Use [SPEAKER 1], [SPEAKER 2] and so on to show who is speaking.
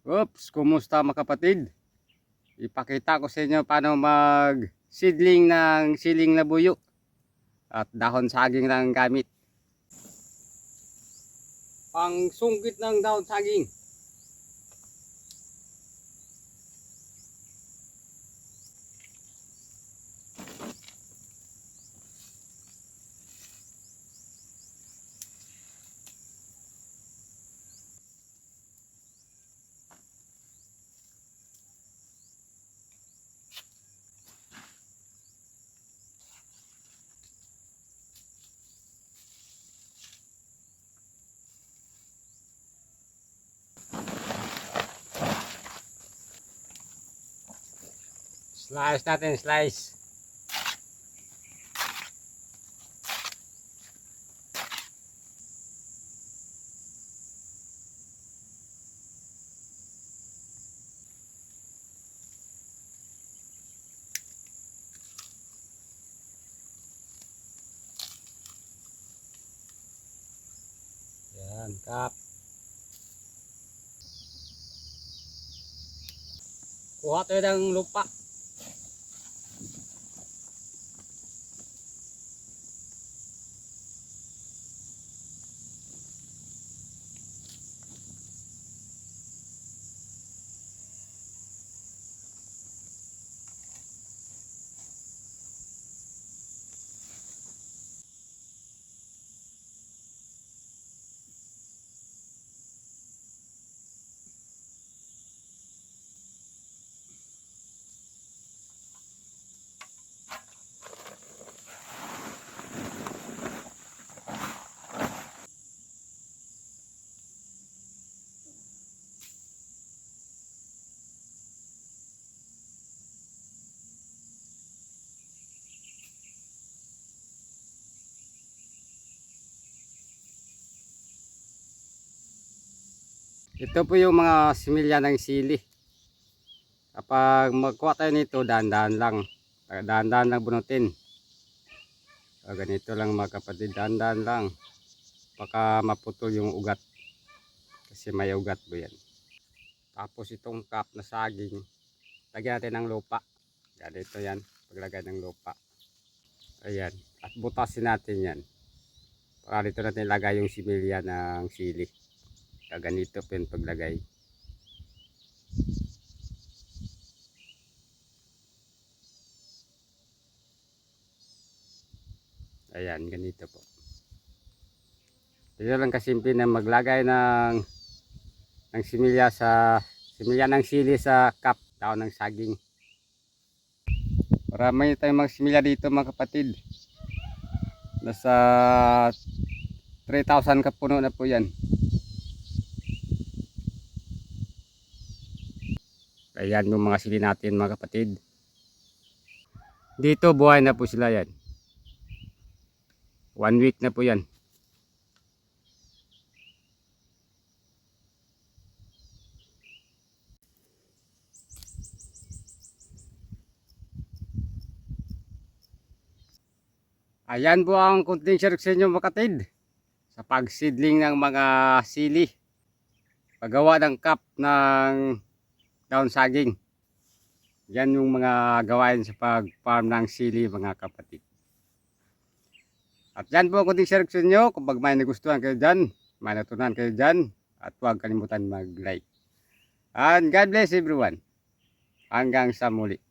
[SPEAKER 1] Oops, kumusta mga kapatid? Ipakita ko sa inyo paano mag seedling ng siling na buyo at dahon saging lang ang gamit. Pang sungkit ng dahon saging. Slice natin, slice. Yan, kap. Kuha tayo ng lupa. Ito po yung mga similya ng sili. Kapag magkuha tayo nito, dahan-dahan lang. Dahan-dahan lang bunutin. So, ganito lang mga kapatid, dahan-dahan lang. Baka maputol yung ugat. Kasi may ugat po yan. Tapos itong cup na saging, lagyan natin ng lupa. Ganito yan, paglagay ng lupa. Ayan, at butasin natin yan. Para dito natin ilagay yung similya ng sili. Kaya ganito po yung paglagay. Ayan, ganito po. Ito lang kasimple na maglagay ng ng similya sa similya ng sili sa cup daon ng saging. Marami tayong mga dito mga kapatid. Nasa 3,000 kapuno na po yan. Ayan yung mga sili natin mga kapatid. Dito buhay na po sila yan. One week na po yan. Ayan po ang kunting share sa inyo mga kapatid. Sa pagsidling ng mga sili. Paggawa ng cup ng daon saging. Yan yung mga gawain sa pag-farm ng sili mga kapatid. At yan po ang kunting share sa inyo. Kung may nagustuhan kayo dyan, may natunan kayo dyan, at huwag kalimutan mag-like. And God bless everyone. Hanggang sa muli.